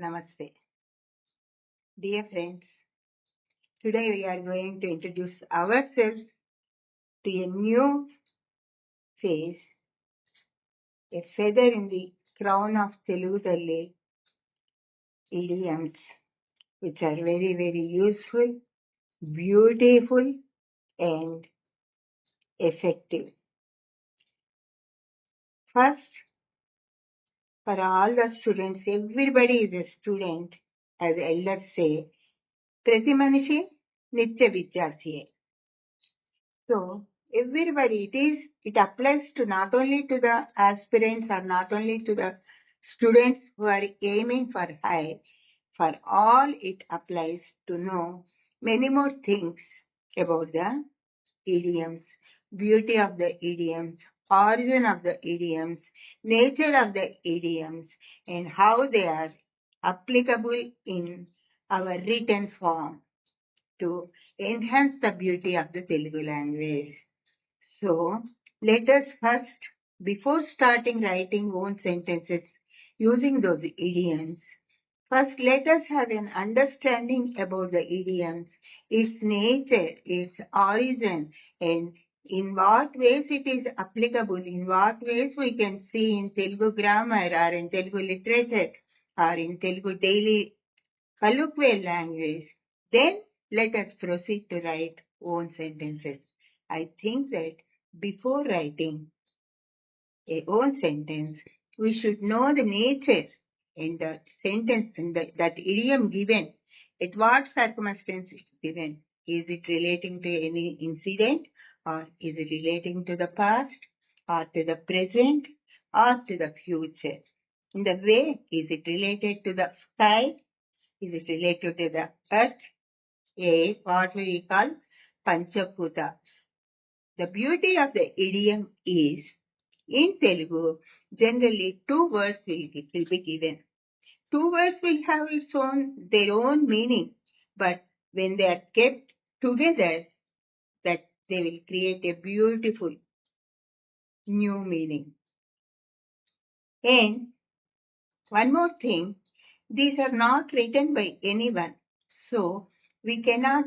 Namaste. Dear friends, today we are going to introduce ourselves to a new face, a feather in the crown of Telugu idioms, which are very, very useful, beautiful, and effective. First, for all the students, everybody is a student, as elders say. Prati Manishi Nitya Vidyarthi. So everybody, it is, it applies to not only to the aspirants or not only to the students who are aiming for high, for all it applies to know many more things about the idioms, beauty of the idioms, origin of the idioms nature of the idioms and how they are applicable in our written form to enhance the beauty of the Telugu language. So, let us first, before starting writing own sentences using those idioms, first let us have an understanding about the idioms, its nature, its origin, and in what ways it is applicable, in what ways we can see in Telugu grammar or in Telugu literature or in Telugu daily colloquial language. Then let us proceed to write own sentences. I think that before writing a own sentence, we should know the nature in the sentence in the, that idiom given. At what circumstance it's given? Is it relating to any incident or is it relating to the past or to the present or to the future? In the way, is it related to the sky? Is it related to the earth? A, what we call Panchakuta. The beauty of the idiom is, in Telugu, generally two words will, will be given. Two words will have its own, their own meaning, but when they are kept together, they will create a beautiful new meaning. And one more thing, these are not written by anyone. So we cannot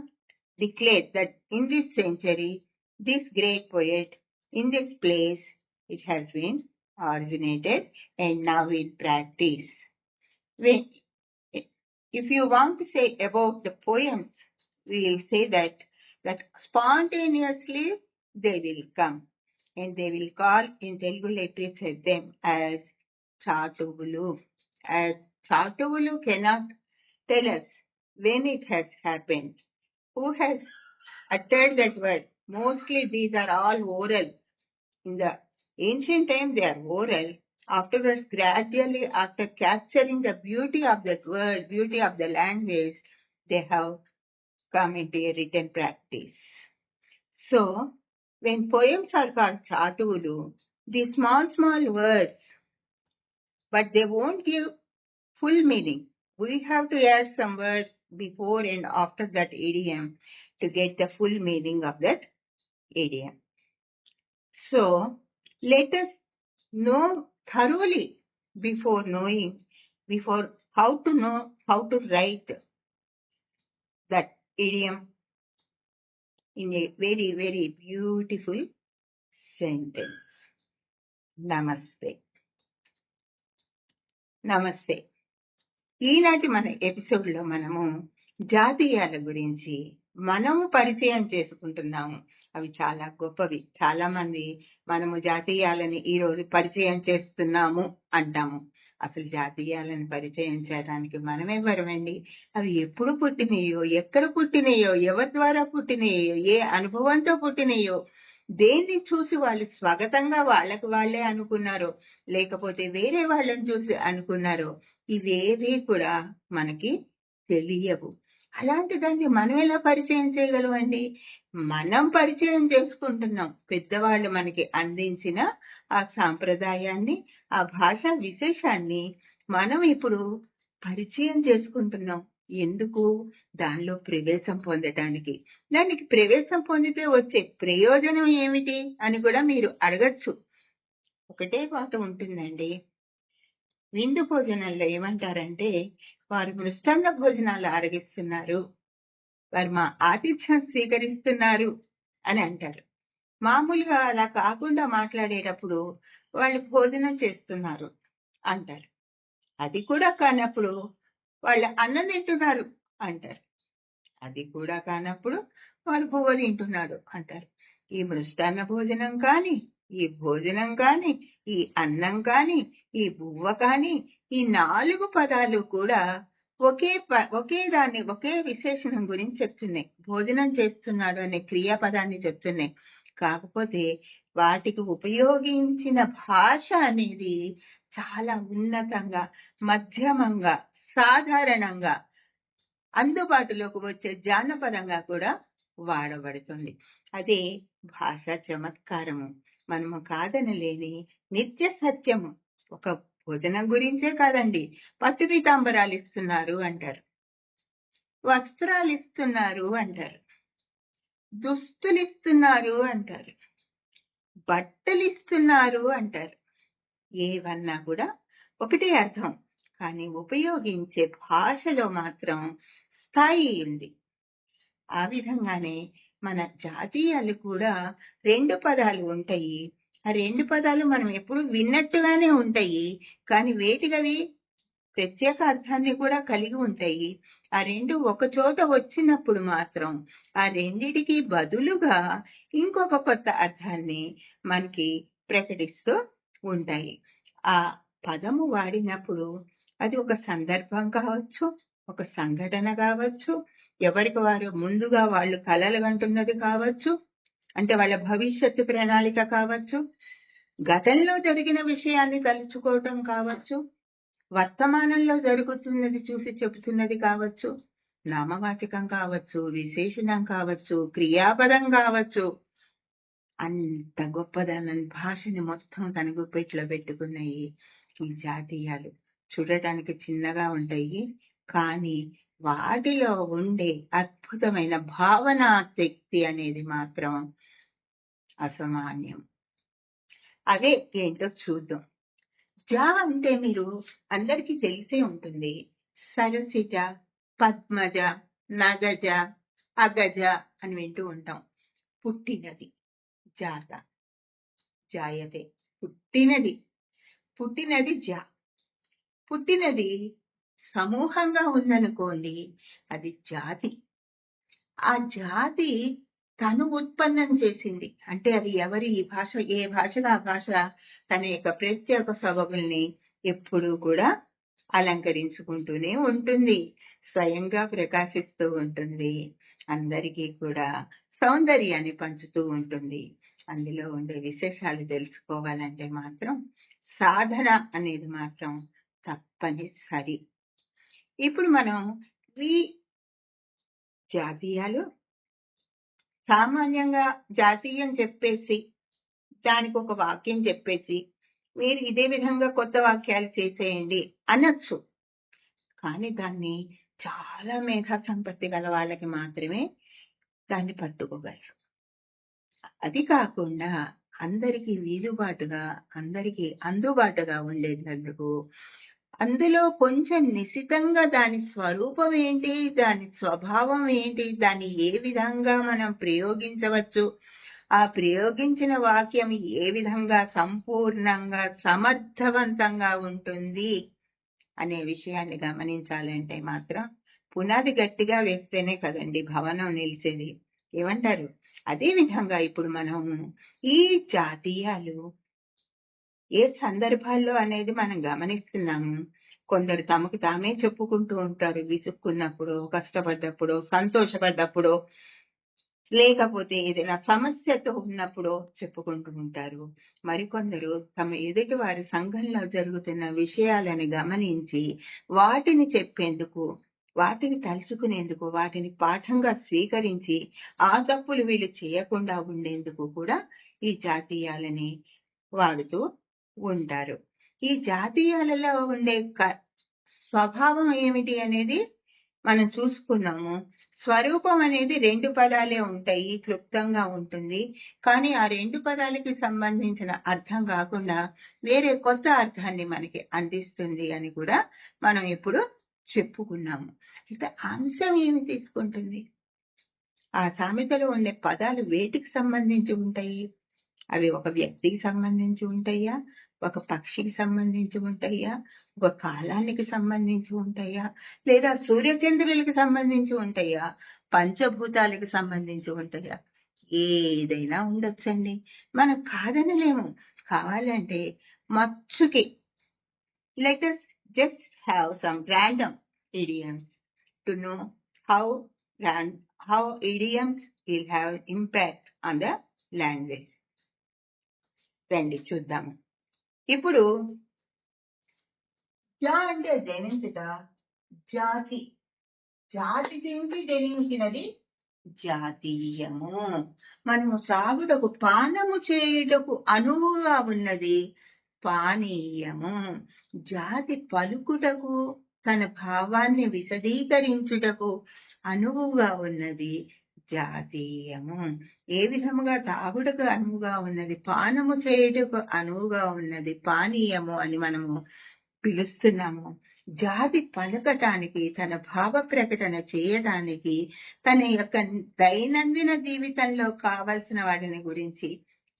declare that in this century, this great poet, in this place, it has been originated and now in practice. When, if you want to say about the poems, we will say that, that spontaneously they will come and they will call in Telugu literature them as Chatuvulu. As Chatuvulu cannot tell us when it has happened. Who has uttered that word? Mostly these are all oral. In the ancient time they are oral. Afterwards, gradually after capturing the beauty of that word, beauty of the language, they have come into a written practice. So, when poems are called Chatuvulu, these small, small words, but they won't give full meaning. We have to add some words before and after that idiom to get the full meaning of that idiom. So, let us know thoroughly before knowing, before how to know, how to write that idiom in a very, very beautiful sentence. నమస్తే నమస్తే ఈనాటి మన ఎపిసోడ్లో మనము జాతీయాల గురించి మనము పరిచయం చేసుకుంటున్నాము. అవి చాలా గొప్పవి. చాలా మంది మనము జాతీయాలని ఈ రోజు పరిచయం చేస్తున్నాము అంటాము. అసలు జాతీయాలను పరిచయం చేయడానికి మనమే వరమండి అవి ఎప్పుడు పుట్టినయో ఎక్కడ పుట్టినయో ఎవరి ద్వారా పుట్టినయో ఏ అనుభవంతో పుట్టినయో దేన్ని చూసి వాళ్ళు స్వాగతంగా వాళ్ళకు వాళ్ళే అనుకున్నారో లేకపోతే వేరే వాళ్ళని చూసి అనుకున్నారో ఇవేవి కూడా మనకి తెలియవు. అలాంటి దాన్ని మనం ఎలా పరిచయం చేయగలమండి? మనం పరిచయం చేసుకుంటున్నాం. పెద్దవాళ్ళు మనకి అందించిన ఆ సాంప్రదాయాన్ని ఆ భాష విశేషాన్ని మనం ఇప్పుడు పరిచయం చేసుకుంటున్నాం. ఎందుకు? దానిలో ప్రవేశం పొందటానికి. దానికి ప్రవేశం పొందితే వచ్చే ప్రయోజనం ఏమిటి అని కూడా మీరు అడగచ్చు. ఒకటే మాట ఉంటుందండి. విందు భోజనంలో ఏమంటారంటే వారు మృష్టంగ భోజనాలు ఆరగిస్తున్నారు. వారు మా ఆతిథ్యం స్వీకరిస్తున్నారు అని అంటారు. మామూలుగా అలా కాకుండా మాట్లాడేటప్పుడు వాళ్ళు భోజనం చేస్తున్నారు అంటారు. అది కూడా కానప్పుడు వాళ్ళు అన్నం తింటున్నారు అంటారు. అది కూడా కానప్పుడు వాడు బువ్వ తింటున్నాడు అంటారు. ఈ మృష్టాన్న భోజనం కానీ ఈ భోజనం కాని ఈ అన్నం కాని ఈ బువ్వ కాని ఈ నాలుగు పదాలు కూడా ఒకే ప- ఒకే దాన్ని ఒకే విశేషణం గురించి చెప్తున్నాయి. భోజనం చేస్తున్నాడు అనే క్రియాపదాన్ని చెప్తున్నాయి. కాకపోతే వాటికి ఉపయోగించిన భాష అనేది చాలా ఉన్నతంగా మధ్యమంగా సాధారణంగా అందుబాటులోకి వచ్చే జానపదంగా కూడా వాడబడుతుంది. అదే భాష చమత్కారము. మనము కాదనలేని నిత్య సత్యము. ఒక భోజనం గురించే కాదండి. పట్టు పీతాంబరాలు ఇస్తున్నారు అంటారు. వస్త్రాలు ఇస్తున్నారు అంటారు. దుస్తులు ఇస్తున్నారు అంటారు. బట్టలు ఇస్తున్నారు అంటారు. ఏవన్నా కూడా ఒకటే అర్థం. కానీ ఉపయోగించే భాషలో మాత్రం స్థాయి ఉంది. ఆ విధంగానే మన జాతీయాలు కూడా రెండు పదాలు ఉంటాయి. ఆ రెండు పదాలు మనం ఎప్పుడు విన్నట్టుగానే ఉంటాయి. కానీ వేటికవి ప్రత్యేక అర్థాన్ని కూడా కలిగి ఉంటాయి. ఆ రెండు ఒక చోట వచ్చినప్పుడు మాత్రం ఆ రెండిటికి బదులుగా ఇంకొక కొత్త అర్థాన్ని మనకి ప్రకటిస్తూ ఉంటాయి. ఆ పదము వాడినప్పుడు అది ఒక సందర్భం కావచ్చు ఒక సంఘటన కావచ్చు ఎవరికి వారు ముందుగా వాళ్ళు కలలు కంటున్నది కావచ్చు అంటే వాళ్ళ భవిష్యత్తు ప్రణాళిక కావచ్చు గతంలో జరిగిన విషయాన్ని తలుచుకోవటం కావచ్చు వర్తమానంలో జరుగుతున్నది చూసి చెబుతున్నది కావచ్చు నామవాచకం కావచ్చు విశేషణం కావచ్చు క్రియాపదం కావచ్చు అంత గొప్పదనం భాషని మొత్తం తన గుప్పెట్లో పెట్టుకున్నాయి ఈ జాతీయాలు. చూడటానికి చిన్నగా ఉంటాయి కానీ వాటిలో ఉండే అద్భుతమైన భావనా శక్తి అనేది మాత్రం అసామాన్యం. అవే ఏంటో చూద్దాం. జా అంటే మీరు అందరికీ తెలిసే ఉంటుంది. సరసిజ పద్మజ నగజ అగజ అని వింటూ ఉంటాం. పుట్టినది జాత. జాయతే. పుట్టినది. పుట్టినది జా. పుట్టినది సమూహంగా ఉందనుకోండి అది జాతి. ఆ జాతి తను ఉత్పన్నం చేసింది. అంటే అది ఎవరి ఈ భాష ఏ భాషగా ఆ భాష తన యొక్క ప్రత్యేక సొబగుల్ని ఎప్పుడూ కూడా అలంకరించుకుంటూనే ఉంటుంది. స్వయంగా ప్రకాశిస్తూ ఉంటుంది. అందరికీ కూడా సౌందర్యాన్ని పంచుతూ ఉంటుంది. అందులో ఉండే విశేషాలు తెలుసుకోవాలంటే మాత్రం సాధన అనేది మాత్రం తప్పనిసరి. ఇప్పుడు మనం ఈ జాతీయాలు సామాన్యంగా జాతీయం చెప్పేసి దానికి ఒక వాక్యం చెప్పేసి మీరు ఇదే విధంగా కొత్త వాక్యాలు చేసేయండి అనొచ్చు. కానీ దాన్ని చాలా మేధా సంపత్తి గల వాళ్ళకి మాత్రమే దాన్ని పట్టుకోగలరు. అది కాకుండా అందరికీ వీలుబాటుగా అందరికీ అందుబాటుగా ఉండేటందుకు అందులో కొంచెం నిశితంగా దాని స్వరూపం ఏంటి? దాని స్వభావం ఏంటి? దాన్ని ఏ విధంగా మనం ప్రయోగించవచ్చు? ఆ ప్రయోగించిన వాక్యం ఏ విధంగా సంపూర్ణంగా సమర్థవంతంగా ఉంటుంది అనే విషయాన్ని గమనించాలంటే మాత్రం పునాది గట్టిగా వేస్తేనే కదండి భవనం నిలిచేది. ఏమంటారు? అదే విధంగా ఇప్పుడు మనం ఈ జాతీయాలు ఏ సందర్భాల్లో అనేది మనం గమనిస్తున్నాము? కొందరు తమకు తామే చెప్పుకుంటూ ఉంటారు విసుక్కున్నప్పుడు కష్టపడ్డప్పుడు సంతోషపడ్డప్పుడు లేకపోతే ఏదైనా సమస్యతో ఉన్నప్పుడు చెప్పుకుంటూ ఉంటారు. మరికొందరు తమ ఎదుటి వారి సంఘంలో జరుగుతున్న విషయాలను గమనించి వాటిని చెప్పేందుకు వాటిని తలుచుకునేందుకు వాటిని పాఠంగా స్వీకరించి ఆ తప్పులు వీళ్ళు చేయకుండా ఉండేందుకు కూడా ఈ జాతీయాలని వాడుతూ ఉంటారు. ఈ జాతీయాలలో ఉండే క- స్వభావం ఏమిటి అనేది మనం చూసుకున్నాము. స్వరూపం అనేది రెండు పదాలే ఉంటాయి క్లుప్తంగా ఉంటుంది. కానీ ఆ రెండు పదాలకి సంబంధించిన అర్థం కాకుండా వేరే కొత్త అర్థాన్ని మనకి అందిస్తుంది అని కూడా మనం ఇప్పుడు చెప్పుకున్నాము. అయితే అంశం ఏమి తీసుకుంటుంది? ఆ సామెతలో ఉండే పదాలు వేటికి సంబంధించి ఉంటాయి? అవి ఒక వ్యక్తికి సంబంధించి ఉంటాయా? ఒక పక్షికి సంబంధించి ఉంటాయా? ఒక కాలానికి సంబంధించి ఉంటాయా? లేదా సూర్యచంద్రులకి సంబంధించి ఉంటాయా? పంచభూతాలకు సంబంధించి ఉంటాయా? ఏదైనా ఉండొచ్చండి. మనం కాదనలేము కావాలంటే మచ్చుకి. Let just have some random random idioms to know how ran- how idioms will have impact on the language. రండి చూద్దాము. ఇప్పుడు జా అంటే జనించుట జాతి. జాతి తింటి జనించినది? జాతీయము. మనము త్రాగుటకు పానము చేయుటకు అనువుగా ఉన్నది పానీయము. జాతి పలుకుటకు తన భావాన్ని విశదీకరించుటకు అనువుగా ఉన్నది జాతీయము. ఏ విధముగా తాగుటకు అనువుగా ఉన్నది? పానము చేయుటకు అనువుగా ఉన్నది? పానీయము అని మనము పిలుస్తున్నాము. జాతి పలకటానికి తన భావ ప్రకటన చేయటానికి తన యొక్క దైనందిన జీవితంలో కావలసిన వాటిని గురించి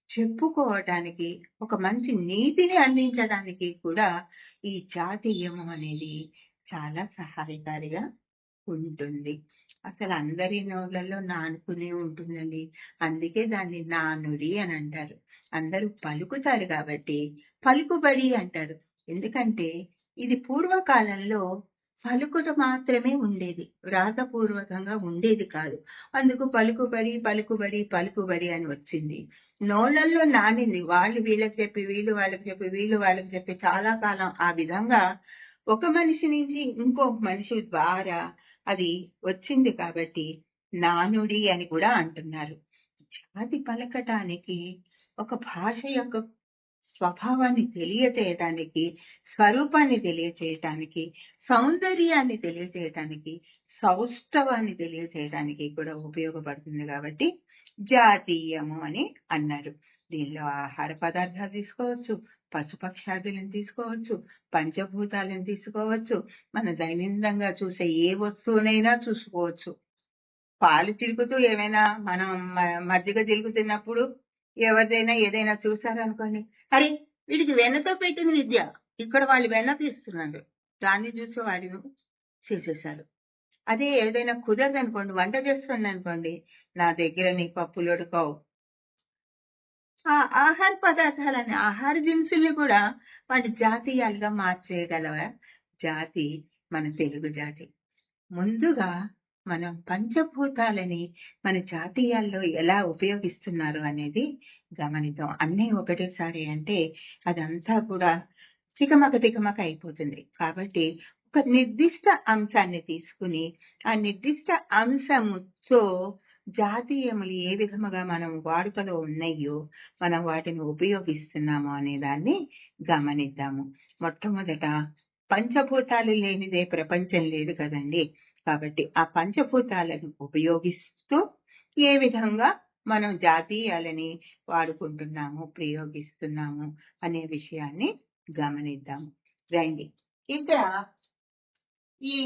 చెప్పుకోవటానికి ఒక మంచి నీతిని అందించడానికి కూడా ఈ జాతీయము అనేది చాలా సహాయకారిగా ఉంటుంది. అసలు అందరి నోళ్ళలో నానుకునే ఉంటుందండి. అందుకే దాన్ని నానుడి అని అంటారు. అందరూ పలుకుతారు కాబట్టి పలుకుబడి అంటారు. ఎందుకంటే ఇది పూర్వకాలంలో పలుకుట మాత్రమే ఉండేది. వ్రాతపూర్వకంగా ఉండేది కాదు. అందుకు పలుకుబడి పలుకుబడి పలుకుబడి అని వచ్చింది. నోళ్ళల్లో నానింది. వాళ్ళు వీళ్ళకి చెప్పి వీళ్ళు వాళ్ళకి చెప్పి వీళ్ళు వాళ్ళకి చెప్పి చాలా కాలం ఆ విధంగా ఒక మనిషి నుంచి ఇంకో మనిషి ద్వారా అది వచ్చింది కాబట్టి నానుడి అని కూడా అంటున్నారు. జాతి పలకటానికి ఒక భాష యొక్క స్వభావాన్ని తెలియచేయటానికి స్వరూపాన్ని తెలియచేయటానికి సౌందర్యాన్ని తెలియచేయటానికి సౌష్ఠవాన్ని తెలియచేయటానికి కూడా ఉపయోగపడుతుంది కాబట్టి జాతీయము అని అన్నారు. దీనిలో ఆహార పదార్థాలు తీసుకోవచ్చు పశుపక్షాదులను తీసుకోవచ్చు పంచభూతాలను తీసుకోవచ్చు మన దైనందంగా చూసే ఏ వస్తువునైనా చూసుకోవచ్చు. పాలు తిరుగుతూ ఏమైనా మనం మ- మజ్జిగ తిరుగుతున్నప్పుడు ఎవరిదైనా ఏదైనా చూసారనుకోండి అరే వీడికి వెన్నతో పెట్టిన విద్య ఇక్కడ వాళ్ళు వెన్న తీస్తున్నారు. దాన్ని చూసి వాడిని చేసేసారు. అదే ఏదైనా కుదరదు అనుకోండి వంట చేస్తుంది అనుకోండి నా దగ్గర నీ పప్పులు ఉడకవు ఆ ఆహార పదార్థాలని ఆహార దినుసుల్ని కూడా వాటి జాతీయాలుగా మార్చేయగలవ? జాతి మన తెలుగు జాతి. ముందుగా మనం పంచభూతాలని మన జాతీయాల్లో ఎలా ఉపయోగిస్తున్నారు అనేది గమనిద్దాం. అన్నీ ఒకటేసారి అంటే అదంతా కూడా తికమక తికమక అయిపోతుంది. కాబట్టి ఒక నిర్దిష్ట అంశాన్ని తీసుకుని ఆ నిర్దిష్ట అంశముతో జాతీయములు ఏ విధముగా మనం వాడుకలో ఉన్నాయో మనం వాటిని ఉపయోగిస్తున్నాము అనే దాన్ని గమనిద్దాము. మొట్టమొదట పంచభూతాలు లేనిదే ప్రపంచం లేదు కదండి. కాబట్టి ఆ పంచభూతాలను ఉపయోగిస్తూ ఏ విధంగా మనం జాతీయాలని వాడుకుంటున్నాము ప్రయోగిస్తున్నాము అనే విషయాన్ని గమనిద్దాము. రండి. ఇక్కడ ఈ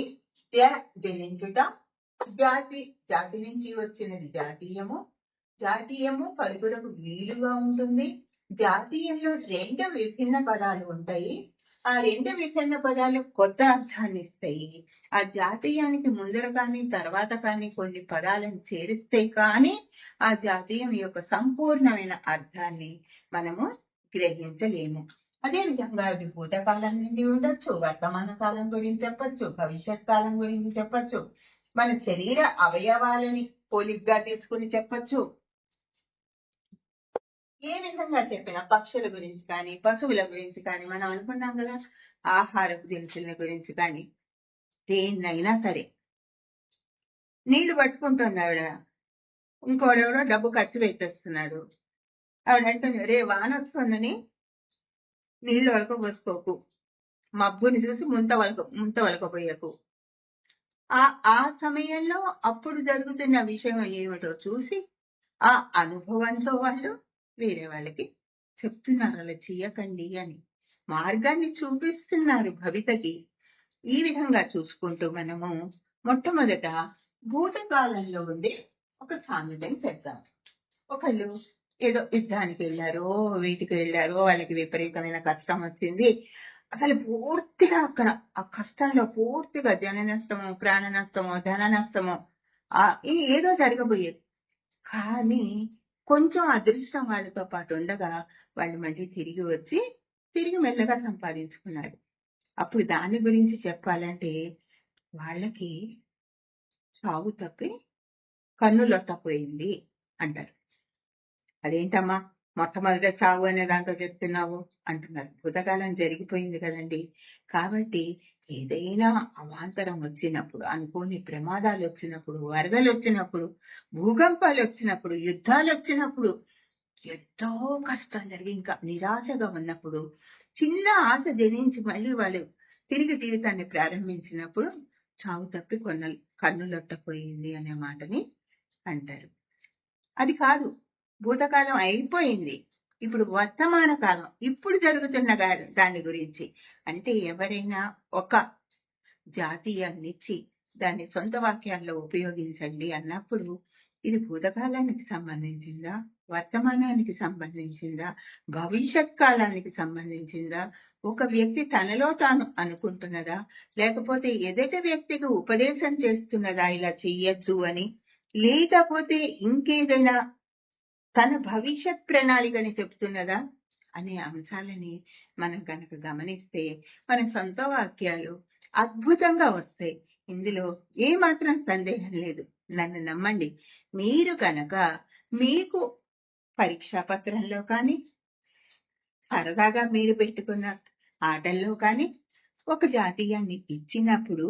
జ జనించుట జాతి జాతి నుంచి వచ్చినది జాతీయము. జాతీయము పలుకులకు వీలుగా ఉంటుంది. జాతీయంలో రెండు విభిన్న పదాలు ఉంటాయి. ఆ రెండు విభిన్న పదాలు కొత్త అర్థాన్ని ఇస్తాయి. ఆ జాతీయానికి ముందర కానీ తర్వాత కానీ కొన్ని పదాలను చేరిస్తే కానీ ఆ జాతీయం యొక్క సంపూర్ణమైన అర్థాన్ని మనము గ్రహించలేము. అదే విధంగా అది భూతకాలం నుండి ఉండొచ్చు వర్తమాన కాలం గురించి చెప్పచ్చు భవిష్యత్ కాలం గురించి చెప్పచ్చు. మన శరీర అవయవాలని పోలిగ్గా తీసుకుని చెప్పొచ్చు. ఏ విధంగా చెప్పినా పక్షుల గురించి కానీ పశువుల గురించి కానీ మనం అనుకున్నాం కదా ఆహారపు దినుసుల గురించి కానీ దేన్నైనా సరే. నీళ్ళు పట్టుకుంటుంది ఆవిడ ఇంకోడెవడో డబ్బు ఖర్చు పెట్టేస్తున్నాడు. ఆవిడ అంటుంది రే వాన వస్తుందని నీళ్ళు వలకపోసుకోకు మబ్బుని చూసి ముంత వలక ముంత వలకపోయకు ఆ సమయంలో అప్పుడు జరుగుతున్న విషయం ఏమిటో చూసి ఆ అనుభవంతో వాళ్ళు వేరే వాళ్ళకి చెప్తున్నారు అలా చెయ్యకండి అని. మార్గాన్ని చూపిస్తున్నారు భవితకి. ఈ విధంగా చూసుకుంటూ మనము మొట్టమొదట భూతకాలంలో ఉండే ఒక సామెతని చెప్తాం ఒకళ్ళు ఏదో యుద్ధానికి వెళ్ళారో వీటికి వెళ్ళారో వాళ్ళకి విపరీతమైన కష్టం వచ్చింది. అసలు పూర్తిగా అక్కడ ఆ కష్టంలో పూర్తిగా జన నష్టము ప్రాణ నష్టము ధన నష్టము ఆ ఈ ఏదో జరగబోయేది. కానీ కొంచెం అదృష్టం వాళ్ళతో పాటు ఉండగా వాళ్ళు మళ్ళీ తిరిగి వచ్చి తిరిగి మెల్లగా సంపాదించుకున్నారు. అప్పుడు దాని గురించి చెప్పాలంటే వాళ్ళకి చావు తప్పి కన్నులొట్టపోయింది అంటారు. అదేంటమ్మా? మొట్టమొదట చావు అనే దాంతో చెప్తున్నావు అంటున్నారు. భూతకాలం జరిగిపోయింది కదండి. కాబట్టి ఏదైనా అవాంతరం వచ్చినప్పుడు అనుకోని ప్రమాదాలు వచ్చినప్పుడు వరదలు వచ్చినప్పుడు భూకంపాలు వచ్చినప్పుడు యుద్ధాలు వచ్చినప్పుడు ఎంతో కష్టం జరిగి ఇంకా నిరాశగా ఉన్నప్పుడు చిన్న ఆశ జనించి మళ్ళీ వాళ్ళు తిరిగి జీవితాన్ని ప్రారంభించినప్పుడు చావు తప్పి కొన్న కన్నులొట్టపోయింది అనే మాటని అంటారు. అది కాదు. భూతకాలం అయిపోయింది. ఇప్పుడు వర్తమాన కాలం. ఇప్పుడు జరుగుతున్న దాని గురించి. అంటే ఎవరైనా ఒక జాతీయాన్నిచ్చి దాన్ని సొంత వాక్యాల్లో ఉపయోగించండి అన్నప్పుడు ఇది భూతకాలానికి సంబంధించిందా? వర్తమానానికి సంబంధించిందా? భవిష్యత్ కాలానికి సంబంధించిందా? ఒక వ్యక్తి తనలో తాను అనుకుంటున్నదా? లేకపోతే ఎదుటి వ్యక్తికి ఉపదేశం చేస్తున్నదా? ఇలా చెయ్యొద్దు అని. లేకపోతే ఇంకేదైనా తన భవిష్యత్ ప్రణాళికని చెప్తున్నదా? అనే అంశాలని మనం కనుక గమనిస్తే మన సొంత వాక్యాలు అద్భుతంగా వస్తాయి. ఇందులో ఏమాత్రం సందేహం లేదు. నన్ను నమ్మండి. మీరు కనుక మీకు పరీక్షా పత్రంలో కానీ సరదాగా మీరు పెట్టుకున్న ఆటల్లో కానీ ఒక జాతీయాన్ని ఇచ్చినప్పుడు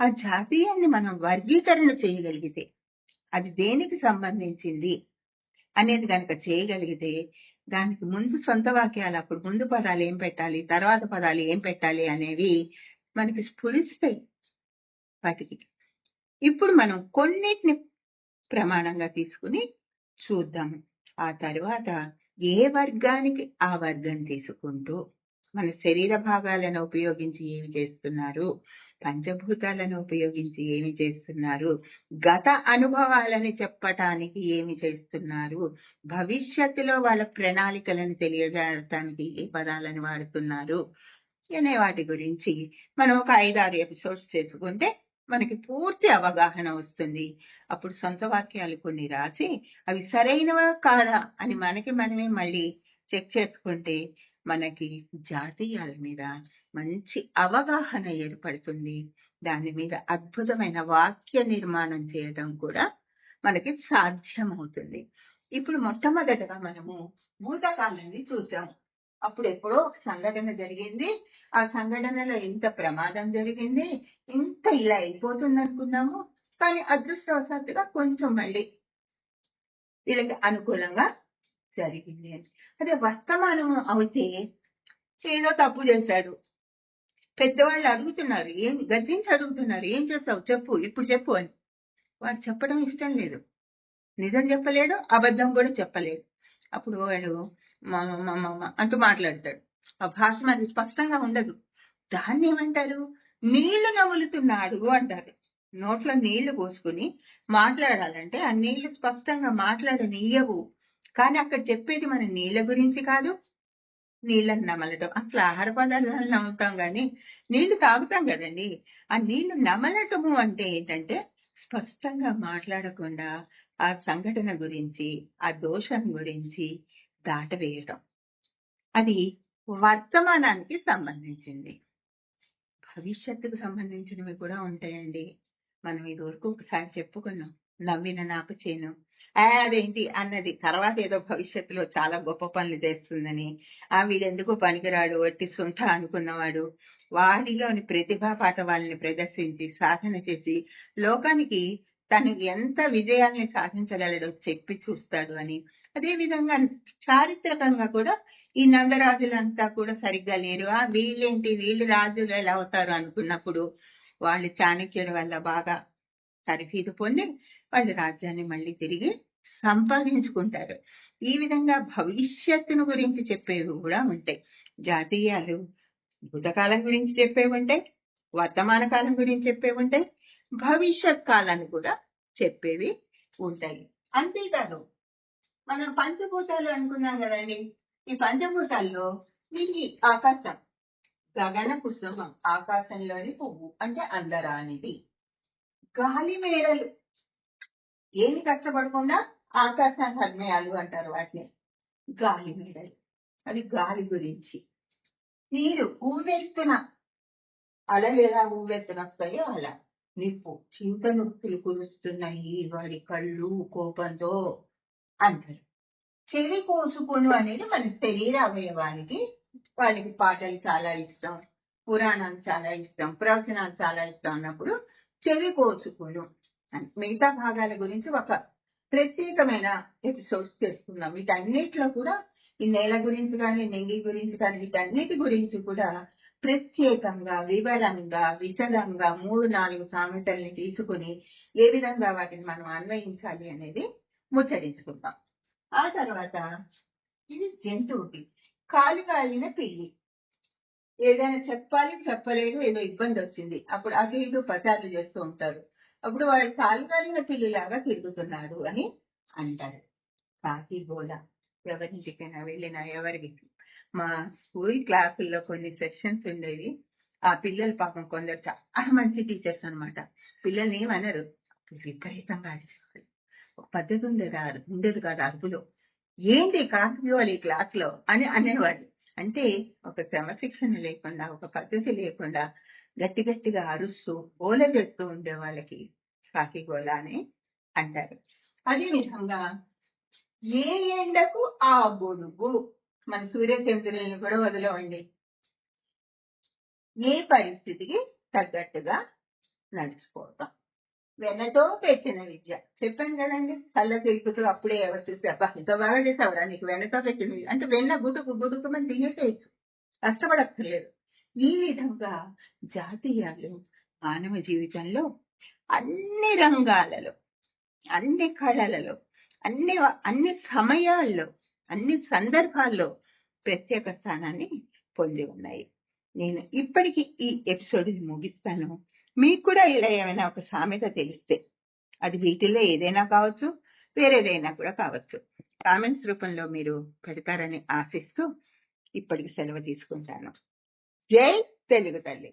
ఆ జాతీయాన్ని మనం వర్గీకరణ చేయగలిగితే అది దేనికి సంబంధించింది? అనేది కనుక చేయగలిగితే దానికి ముందు సొంత వాక్యాలు అప్పుడు ముందు పదాలు ఏం పెట్టాలి తర్వాత పదాలు ఏం పెట్టాలి అనేవి మనకి స్ఫురిస్తాయి వాటికి. ఇప్పుడు మనం కొన్నిటిని ప్రమాణంగా తీసుకుని చూద్దాము. ఆ తర్వాత ఏ వర్గానికి ఆ వర్గం తీసుకుంటూ మన శరీర భాగాలను ఉపయోగించి ఏమి చేస్తున్నారు? పంచభూతాలను ఉపయోగించి ఏమి చేస్తున్నారు? గత అనుభవాలని చెప్పటానికి ఏమి చేస్తున్నారు? భవిష్యత్తులో వాళ్ళ ప్రణాళికలను తెలియజేయడానికి ఏ పదాలను వాడుతున్నారు? అనే వాటి గురించి మనం ఒక ఐదారు ఎపిసోడ్స్ చేసుకుంటే మనకి పూర్తి అవగాహన వస్తుంది. అప్పుడు సొంత వాక్యాలు కొన్ని రాసి అవి సరైనవా కాదా అని మనకి మనమే మళ్ళీ చెక్ చేసుకుంటే మనకి జాతీయాల మీద మంచి అవగాహన ఏర్పడుతుంది. దాని మీద అద్భుతమైన వాక్య నిర్మాణం చేయడం కూడా మనకి సాధ్యమవుతుంది. ఇప్పుడు మొట్టమొదటగా మనము భూతకాలాన్ని చూద్దాం. అప్పుడు ఎప్పుడో ఒక సంఘటన జరిగింది. ఆ సంఘటనలో ఇంత ప్రమాదం జరిగింది. ఇంత ఇలా అయిపోతుంది అనుకున్నాము కానీ అదృష్టవశాత్తుగా కొంచెం మళ్ళీ వీళ్ళకి అనుకూలంగా జరిగింది అని. అదే వర్తమానము అయితే ఏదో తప్పు చేశాడు. పెద్దవాళ్ళు అడుగుతున్నారు ఏం గద్దించి అడుగుతున్నారు? ఏం చేస్తావు? చెప్పు ఇప్పుడు చెప్పు అని. వాడు చెప్పడం ఇష్టం లేదు. నిజం చెప్పలేడు అబద్ధం కూడా చెప్పలేడు. అప్పుడు వాడు మా అంటూ మాట్లాడతాడు. ఆ భాష మరి స్పష్టంగా ఉండదు. దాన్ని ఏమంటారు? నీళ్ళు నములుతున్నాడు అంటారు. నోట్లో నీళ్ళు పోసుకుని మాట్లాడాలంటే ఆ నీళ్ళు స్పష్టంగా మాట్లాడనీయవు. కానీ అక్కడ చెప్పేది మన నీళ్ళ గురించి కాదు నీళ్ళని నమలటం. అసలు ఆహార పదార్థాలు నమ్ముతాం కానీ నీళ్ళు తాగుతాం కదండి. ఆ నీళ్ళు నమలటము అంటే ఏంటంటే స్పష్టంగా మాట్లాడకుండా ఆ సంఘటన గురించి ఆ దోషం గురించి దాటవేయటం. అది వర్తమానానికి సంబంధించింది. భవిష్యత్తుకు సంబంధించినవి కూడా ఉంటాయండి. మనం ఇది వరకు ఒకసారి చెప్పుకున్నాం. నవ్విన నాకు చేను అదేంటి? అన్నది. తర్వాత ఏదో భవిష్యత్తులో చాలా గొప్ప పనులు చేస్తుందని. ఆ వీడెందుకు పనికిరాడు? వట్టి సుంఠ అనుకున్నవాడు. వాడిలోని ప్రతిభా పాఠవాలని ప్రదర్శించి సాధన చేసి లోకానికి తను ఎంత విజయాల్ని సాధించగలడో చెప్పి చూస్తాడు అని. అదేవిధంగా చారిత్రకంగా కూడా ఈ నందరాజులంతా కూడా సరిగ్గా లేరు. ఆ వీళ్ళేంటి? వీళ్ళు రాజులు ఎలా అవుతారు అనుకున్నప్పుడు వాళ్ళు చాణక్యుడి వల్ల బాగా సరిఫీదు పొంది వాళ్ళు రాజ్యాన్ని మళ్ళీ తిరిగి సంపాదించుకుంటారు. ఈ విధంగా భవిష్యత్తును గురించి చెప్పేవి కూడా ఉంటాయి. జాతీయాలు భూతకాలం గురించి చెప్పేవి ఉంటాయి. వర్తమాన కాలం గురించి చెప్పేవి ఉంటాయి. భవిష్యత్ కాలాన్ని కూడా చెప్పేవి ఉంటాయి. అంతేకాదు మనం పంచభూతాలు అనుకున్నాం కదండి. ఈ పంచభూతాల్లో ఇది ఆకాశం గగన కుసుమం ఆకాశంలోని పువ్వు అంటే అందరానిది గాలి మేడలు. ఏమి కష్టపడకుండా ఆకాశ హర్మయాలు అంటారు వాటిని. గాలి మేడలు. అది గాలి గురించి. నీరు ఊవెత్తున అలలు ఎలా ఊవెత్తున వస్తాయో అలా. నిప్పు. చింత నొప్పులు కురుస్తున్నాయి. వాడి కళ్ళు కోపంతో అంటారు. చెవి కోసుకొను అనేది మన శరీర అవయవానికి వాళ్ళకి పాటలు చాలా ఇష్టం. పురాణాలు చాలా ఇష్టం. ప్రవచనాలు చాలా ఇష్టం అన్నప్పుడు చెవి అని మిగతా భాగాల గురించి ఒక ప్రత్యేకమైన ఎపిసోడ్స్ చేసుకున్నాం వీటన్నిటిలో కూడా ఈ నేల గురించి కానీ నెంగి గురించి కానీ వీటన్నిటి గురించి కూడా ప్రత్యేకంగా వివరంగా విశదంగా మూడు నాలుగు సామెతల్ని తీసుకుని ఏ విధంగా వాటిని మనం అన్వయించాలి అనేది ముచ్చరించుకుందాం ఆ తర్వాత ఇది జంతువుకి కాలు కాలిన పిల్లి. ఏదైనా చెప్పాలి చెప్పలేదు ఏదో ఇబ్బంది వచ్చింది. అప్పుడు అటు ఇటు పచారులు చేస్తూ ఉంటారు అప్పుడు వాడు కాలుగాలిన పిల్లలాగా పిల్లిలాగా తిరుగుతున్నాడు అని అంటారు కాకి గోళ ఎవరింటికైనా వెళ్ళినా ఎవరికి? మా స్కూల్ క్లాసుల్లో కొన్ని సెషన్స్ ఉండేవి. ఆ పిల్లలు పాపం కొందరు చాలా మంచి టీచర్స్ అన్నమాట. పిల్లల్ని ఏమనరు? విపరీతంగా అరిచేవాళ్ళు ఒక పద్ధతి ఉండేది ఉండేది కాదు అరుపులో ఏంటి కాకి గోళ ఈ క్లాస్లో అని అనేవాళ్ళు. అంటే ఒక క్రమశిక్షణ లేకుండా ఒక పద్ధతి లేకుండా గట్టి గట్టిగా అరుస్తూ గోల చేస్తూ ఉండే వాళ్ళకి కాకి గోల అని అంటారు. అదే విధంగా ఏ ఎండకు ఆ గొడుగు మన సూర్యచంద్రులను కూడా వదలవండి. ఏ పరిస్థితికి తగ్గట్టుగా నడుచుకోవటం. వెన్నతో పెట్టిన విద్య. చెప్పాను కదండి చల్ల తిరుగుతూ అప్పుడే ఎవరు చూస్తే అబ్బా ఇంత బాగా చేసావురా నీకు వెన్నతో పెట్టిన విద్య. అంటే వెన్న గుటుకు గుటుకు మనం తినేసేయచ్చు. కష్టపడక్కర్లేదు. ఈ విధంగా జాతీయాలు మానవ జీవితంలో అన్ని రంగాలలో అన్ని కళలలో అన్ని అన్ని సమయాల్లో అన్ని సందర్భాల్లో ప్రత్యేక స్థానాన్ని పొంది ఉన్నాయి. నేను ఇప్పటికి ఈ ఎపిసోడ్ ముగిస్తాను. మీకు కూడా ఇలా ఏమైనా ఒక సామెత తెలిస్తే అది వీటిల్లో ఏదైనా కావచ్చు వేరేదైనా కూడా కావచ్చు. కామెంట్స్ రూపంలో మీరు పెడతారని ఆశిస్తూ ఇప్పటికి సెలవు తీసుకుంటాను. జై తెలుగు తల్లి!